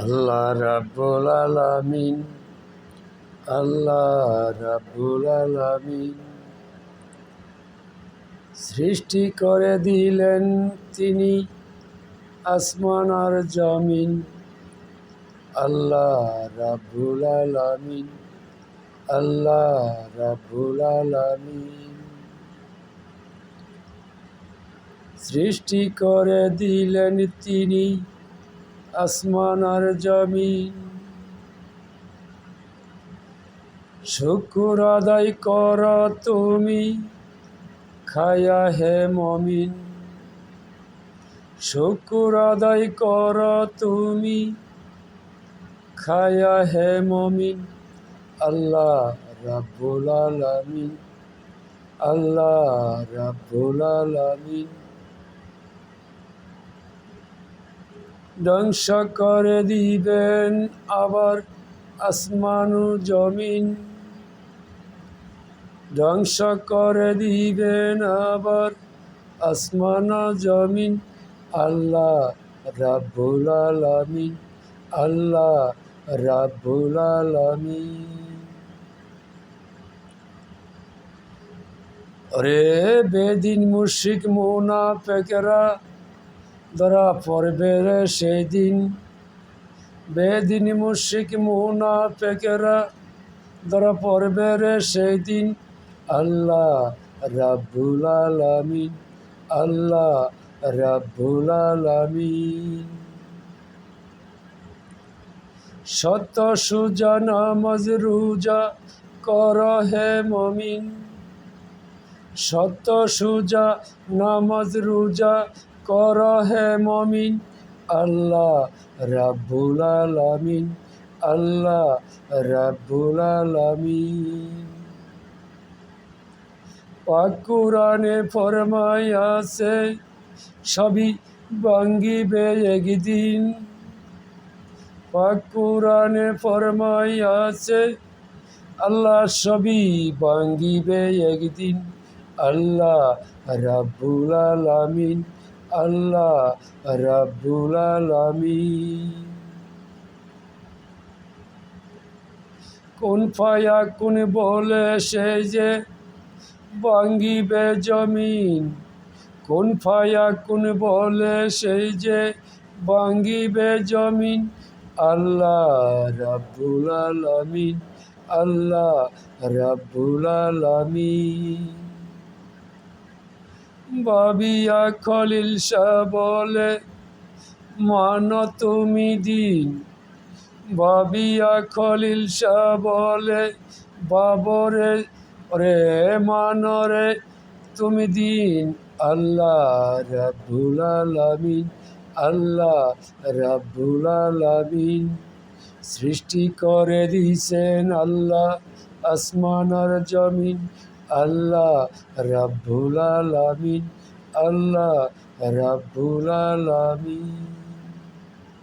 আল্লাহ রাব্বুল আলামিন, আল্লাহ রাব্বুল আলামিন সৃষ্টি করে দিলেন তিনি আসমান আর জমিন। আল্লাহ রাব্বুল আলামিন, আল্লাহ রাব্বুল আলামিন সৃষ্টি করে দিলেন তিনি আসমান আর জমিন। শুকুর আদায় কর তুমি, খায়া হে মমিন। শুকুর আদায় কর তুমি, খায়া হে মমিন। আল্লাহ রাব্বুল আলামিন, আল্লাহ রাব্বুল আলামিন। ধ্বংস করে দিবেন আবার আসমানু জমিন। ধ্বংস করে দিবেন আবার আসমান জমিন। আল্লাহ রাব্বুল আলামিন, আল্লাহ রাব্বুল আলামিন। রে বেদিন মুশিক মোনা পেকেরা ধরা পড়বে রে সেই দিন বেদিন মুশিক মোনা পেকেরা ধরা পড়বে রে সেই দিন আল্লাহ রাব্বুল আলামিন, আল্লাহ রাব্বুল আলামিন। সত্য সুজা নামাজ রুজা কর হে মমিন। সত্য সুজা নামাজ রুজা কর হে মমিন, আল্লাহ রাব্বুল আলামিন, আল্লাহ রাব্বুল আলামিন। পাক কোরআনে ফরমাই আছে সবই ভাঙ্গিবে একদিন। পাক কোরআনে ফরমাই আছে আল্লাহ সবই ভাঙ্গিবে একদিন। আল্লাহ রাব্বুল আলামিন আল্লাহ রাব্বুল আলামিন। কোন ফায়া কোন বলে সে যে ভাঙ্গিবে জমিন? কোন ফায়া কোন বলে সেই যে ভাঙ্গিবে জমিন? আল্লাহ রাব্বুল আলামিন, আল্লাহ রাব্বুল আলামিন। বাবিয়া খলিল শাহ বলে, মান তুমি দিন। বাবিয়া খলিল শাহ বলে, বাবরে, রে মানরে তুমি দিন। আল্লাহ রাব্বুল আলামিন, আল্লাহ রাব্বুল আলামিন সৃষ্টি করে দিছেন আল্লাহ আসমান আর জমিন। আল্লাহ রাব্বুল আলামিন আল্লাহ রাব্বুল আলামিন।